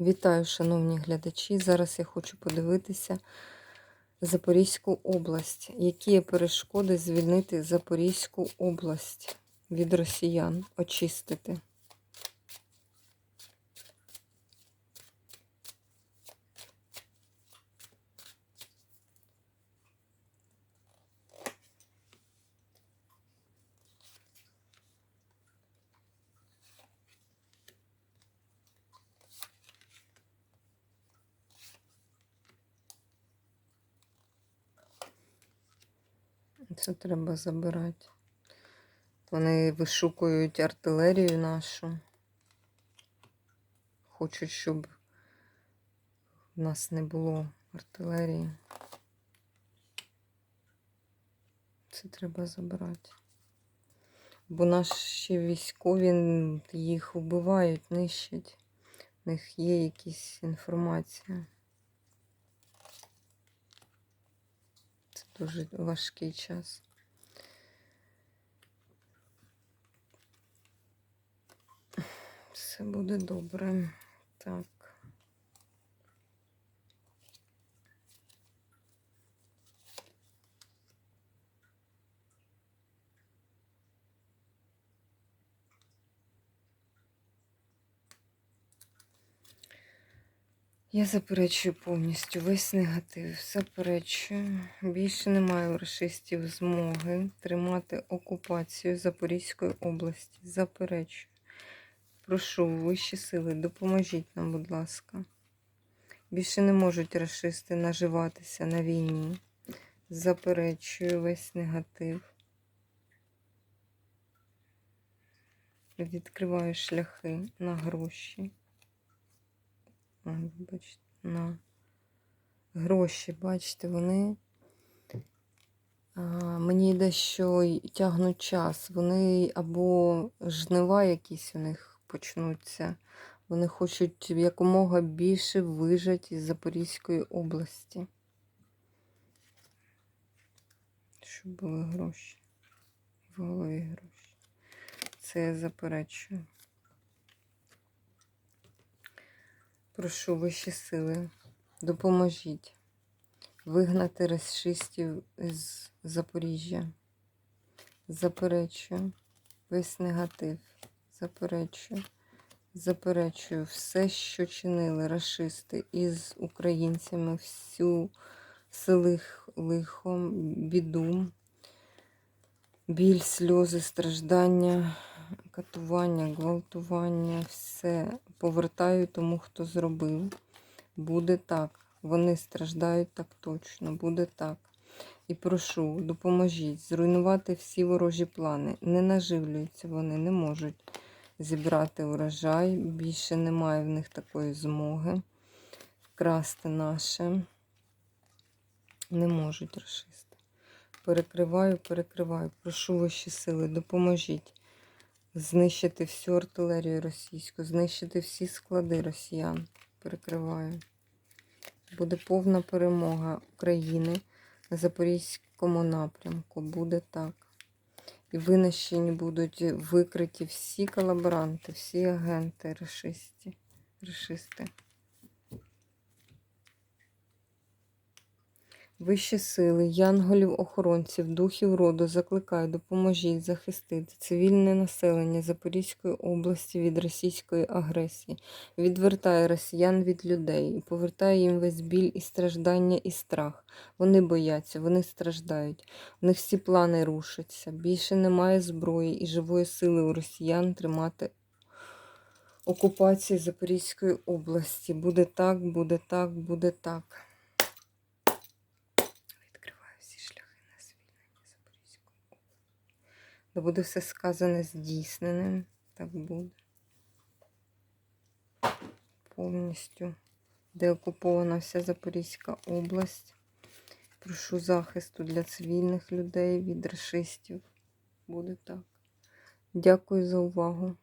Вітаю, шановні глядачі. Зараз я хочу подивитися Запорізьку область. Які є перешкоди звільнити Запорізьку область від росіян, очистити? Це треба забирати. Вони вишукують артилерію нашу. Хочуть, щоб в нас не було артилерії. Це треба забирати. Бо наші військові їх вбивають, нищать. В них є якась інформація. Дуже важкий час. Все буде добре. Так. Я заперечую повністю весь негатив. Заперечую. Більше немає у расистів змоги тримати окупацію Запорізької області. Заперечую. Прошу, вищі сили, допоможіть нам, будь ласка. Більше не можуть расисти наживатися на війні. Заперечую весь негатив. Відкриваю шляхи на гроші. А, Бачите, на гроші, бачите, вони мені йде, що тягнуть час. Вони або жнива якісь у них почнуться. Вони хочуть якомога більше вижати із Запорізької області. Щоб були гроші. Голові гроші. Це я заперечую. Прошу вищі сили, допоможіть вигнати расистів з Запоріжжя. Заперечую весь негатив. Заперечую. Заперечую все, що чинили расисти із українцями, всю селих лихом, біду, біль, сльози, страждання, катування, гвалтування, все повертаю тому, хто зробив. Буде так. Вони страждають так точно, буде так. І прошу, допоможіть зруйнувати всі ворожі плани. Не наживлюються вони, не можуть зібрати урожай. Більше немає в них такої змоги вкрасти наше. Не можуть расисти. Перекриваю, перекриваю. Прошу ваші сили, допоможіть знищити всю артилерію російську, знищити всі склади росіян. Перекриваю. Буде повна перемога України на Запорізькому напрямку. Буде так. І винищені будуть викриті всі колаборанти, всі агенти, решисти. Вищі сили, янголів-охоронців, духів роду закликаю, допоможіть захистити цивільне населення Запорізької області від російської агресії, відвертає росіян від людей і повертає їм весь біль і страждання і страх. Вони бояться, вони страждають. У них всі плани рушаться. Більше немає зброї і живої сили у росіян тримати окупації Запорізької області. Буде так, буде так, буде так. Відкриваю всі шляхи на звільнення Запорізької Да буде все сказане здійсненим. Так буде. Повністю деокупована вся Запорізька область. Прошу захисту для цивільних людей від расистів. Буде так. Дякую за увагу.